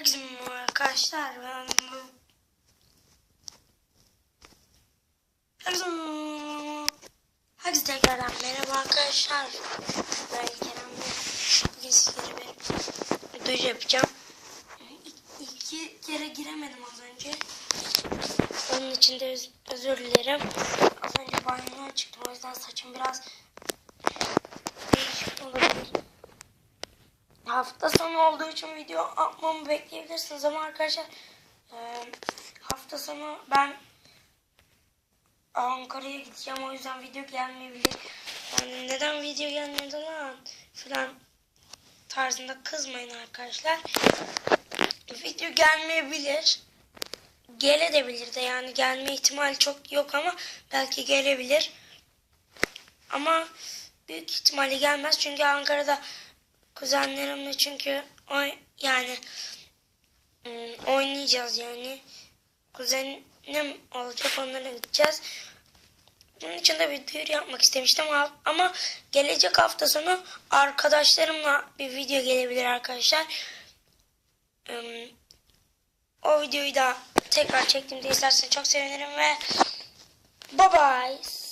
Herkese merhaba arkadaşlar. Ben Herkese tekrardan merhaba arkadaşlar. Ben Kerem. Bugün sizlere bir video yapacağım. İki kere giremedim az önce. Onun için de öz- özür dilerim. Az önce banyodan çıktım. O yüzden saçım biraz Hafta sonu olduğu için video atmamı bekleyebilirsiniz ama arkadaşlar e, hafta sonu ben Ankara'ya gideceğim o yüzden video gelmeyebilir. Yani neden video gelmedi lan filan tarzında kızmayın arkadaşlar. Video gelmeyebilir. Gelebilir de yani gelme ihtimali çok yok ama belki gelebilir. Ama büyük ihtimalle gelmez çünkü Ankara'da kuzenlerimle çünkü oy yani ım, oynayacağız yani. Kuzenim olacak onlara gideceğiz. Bunun için de bir duyuru yapmak istemiştim ama, gelecek hafta sonu arkadaşlarımla bir video gelebilir arkadaşlar. Im, o videoyu da tekrar çektiğimde izlerseniz çok sevinirim ve bye bye.